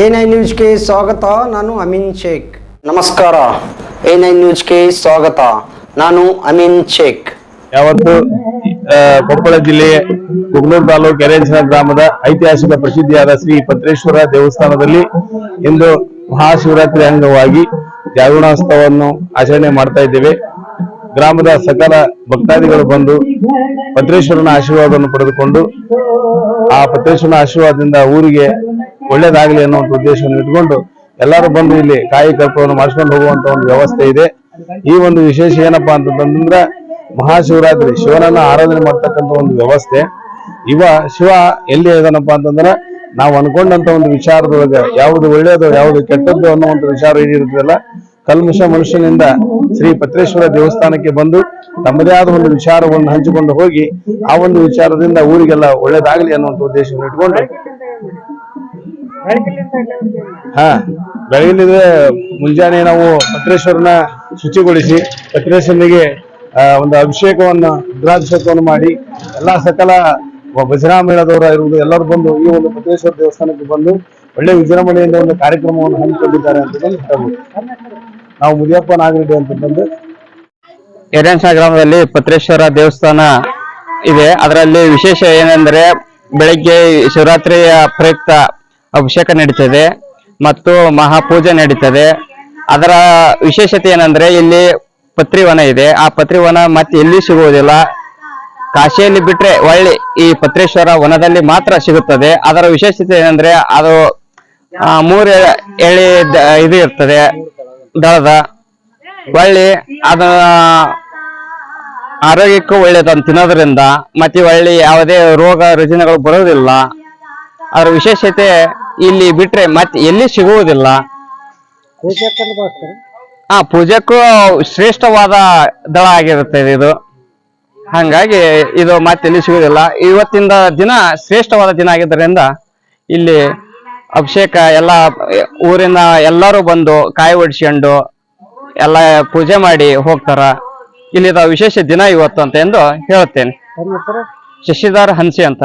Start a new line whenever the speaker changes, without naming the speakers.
A nine ನ್ಯೂಸ್ಗೆ ಸ್ವಾಗತ ನಾನು ಅಮೀನ್ ಶೇಖ್. ನಮಸ್ಕಾರ. ಎ ನೈನ್ ನ್ಯೂಸ್ಗೆ ಸ್ವಾಗತ. ನಾನು ಅಮೀನ್ ಶೇಖ್.
ಯಾವತ್ತು ಕೊಪ್ಪಳ ಜಿಲ್ಲೆಯ ಕುಗ್ನೂರು ತಾಲೂಕು ಕೆರೆಂಚನ ಗ್ರಾಮದ ಐತಿಹಾಸಿಕ ಪ್ರಸಿದ್ಧಿಯಾದ ಶ್ರೀ ಪತ್ರೇಶ್ವರ ದೇವಸ್ಥಾನದಲ್ಲಿ ಇಂದು ಮಹಾಶಿವರಾತ್ರಿ ಅಂಗವಾಗಿ ಜಾಗರಣೋತ್ಸವವನ್ನು ಆಚರಣೆ ಮಾಡ್ತಾ ಇದ್ದೇವೆ. ಗ್ರಾಮದ ಸಕಲ ಭಕ್ತಾದಿಗಳು ಬಂದು ಪತ್ರೇಶ್ವರನ ಆಶೀರ್ವಾದವನ್ನು ಪಡೆದುಕೊಂಡು ಆ ಪತ್ರೇಶ್ವರನ ಆಶೀರ್ವಾದದಿಂದ ಊರಿಗೆ ಒಳ್ಳೇದಾಗಲಿ ಅನ್ನುವಂಥ ಉದ್ದೇಶವನ್ನು ಇಟ್ಕೊಂಡು ಎಲ್ಲರೂ ಬಂದು ಇಲ್ಲಿ ಕಾಯಿ ಕಲ್ಪವನ್ನು ಮಾಡಿಸ್ಕೊಂಡು ಹೋಗುವಂತ ಒಂದು ವ್ಯವಸ್ಥೆ ಇದೆ. ಈ ಒಂದು ವಿಶೇಷ ಏನಪ್ಪಾ ಅಂತಂದ್ರೆ ಮಹಾಶಿವರಾತ್ರಿ, ಶಿವನನ್ನ ಆರಾಧನೆ ಮಾಡ್ತಕ್ಕಂಥ ಒಂದು ವ್ಯವಸ್ಥೆ. ಇವ ಶಿವ ಎಲ್ಲಿ ಇದಾನಪ್ಪ ಅಂತಂದ್ರೆ ನಾವು ಅನ್ಕೊಂಡಂತ ಒಂದು ವಿಚಾರದೊಳಗೆ ಯಾವುದು ಒಳ್ಳೆಯದು ಯಾವುದು ಕೆಟ್ಟದ್ದು ಅನ್ನುವಂಥ ವಿಚಾರ ಏನಿರುತ್ತಲ್ಲ ಕಲ್ಮಶ ಮನುಷ್ಯನಿಂದ ಶ್ರೀ ಪತ್ರೇಶ್ವರ ದೇವಸ್ಥಾನಕ್ಕೆ ಬಂದು ತಮ್ಮದೇ ಆದ ಒಂದು ವಿಚಾರವನ್ನು ಹಂಚಿಕೊಂಡು ಹೋಗಿ ಆ ಒಂದು ವಿಚಾರದಿಂದ ಊರಿಗೆಲ್ಲ ಒಳ್ಳೇದಾಗಲಿ ಅನ್ನುವಂಥ ಉದ್ದೇಶವನ್ನು ಇಟ್ಕೊಂಡು ಹಾ ಬೆಳಗಿನಿಂದ ಮುಂಜಾನೆ ನಾವು ಪತ್ರೇಶ್ವರನ ಶುಚಿಗೊಳಿಸಿ ಪತ್ರೇಶ್ವರನಿಗೆ ಒಂದು ಅಭಿಷೇಕವನ್ನು, ರುದ್ರಾಭಿಷೇಕವನ್ನು ಮಾಡಿ ಎಲ್ಲಾ ಸಕಲ ಭಜನಾ ಮೇಳದವರ ಇರುವುದು ಎಲ್ಲರೂ ಬಂದು ಈ ಒಂದು ಪತ್ರೇಶ್ವರ ದೇವಸ್ಥಾನಕ್ಕೆ ಬಂದು ಒಳ್ಳೆ ವಿಜೃಂಭಣೆಯಿಂದ ಒಂದು ಕಾರ್ಯಕ್ರಮವನ್ನು ಹಮ್ಮಿಕೊಂಡಿದ್ದಾರೆ ಅಂತ ಹೇಳ್ಬೋದು. ನಾವು ಮುದಿಯಪ್ಪ ನಾಗರೆಡ್ಡಿ ಅಂತಂದು
ಎರೆನ್ಸ ಗ್ರಾಮದಲ್ಲಿ ಪತ್ರೇಶ್ವರ ದೇವಸ್ಥಾನ ಇದೆ. ಅದರಲ್ಲಿ ವಿಶೇಷ ಏನೆಂದರೆ ಬೆಳಗ್ಗೆ ಶಿವರಾತ್ರಿಯ ಪ್ರಯುಕ್ತ ಅಭಿಷೇಕ ನಡೀತದೆ ಮತ್ತು ಮಹಾಪೂಜೆ ನಡೀತದೆ. ಅದರ ವಿಶೇಷತೆ ಏನಂದ್ರೆ ಇಲ್ಲಿ ಪತ್ರಿವನ ಇದೆ. ಆ ಪತ್ರಿವನ ಮತ್ತೆ ಎಲ್ಲಿ ಸಿಗುವುದಿಲ್ಲ. ಕಾಶಿಯಲ್ಲಿ ಬಿಟ್ರೆ ಒಳ್ಳೆ ಈ ಪತ್ರೇಶ್ವರ ವನದಲ್ಲಿ ಮಾತ್ರ ಸಿಗುತ್ತದೆ. ಅದರ ವಿಶೇಷತೆ ಏನಂದ್ರೆ ಅದು ಮೂರು ಎಳೆ ಇದು ಇರ್ತದೆ. ದಳದ ಒಳ್ಳೆ ಅದ, ಆರೋಗ್ಯಕ್ಕೂ ಒಳ್ಳೇದನ್ನು ತಿನ್ನೋದ್ರಿಂದ ಮತ್ತೆ ಒಳ್ಳೆ ಯಾವುದೇ ರೋಗ ರುಜಿನಗಳು ಬರೋದಿಲ್ಲ ಅದರ ವಿಶೇಷತೆ ಇಲ್ಲಿ ಬಿಟ್ರೆ ಮತ್ತೆ ಎಲ್ಲಿ ಸಿಗುವುದಿಲ್ಲ. ಆ, ಪೂಜೆಕ್ಕೂ ಶ್ರೇಷ್ಠವಾದ ದಳ ಆಗಿರುತ್ತೆ ಇದು. ಹಂಗಾಗಿ ಇದು ಮತ್ತೆ ಎಲ್ಲಿ ಸಿಗುವುದಿಲ್ಲ. ಇವತ್ತಿಂದ ದಿನ ಶ್ರೇಷ್ಠವಾದ ದಿನ ಆಗಿದ್ದರಿಂದ ಇಲ್ಲಿ ಅಭಿಷೇಕ ಎಲ್ಲ ಊರಿನ ಎಲ್ಲರೂ ಬಂದು ಕಾಯಿ ಒಡಿಸ್ಕೊಂಡು ಎಲ್ಲ ಪೂಜೆ ಮಾಡಿ ಹೋಗ್ತಾರ. ಇಲ್ಲಿದ ವಿಶೇಷ ದಿನ ಇವತ್ತು ಅಂತ ಎಂದು ಹೇಳುತ್ತೇನೆ. ಶಶಿಧರ್ ಹನ್ಸಿ ಅಂತ.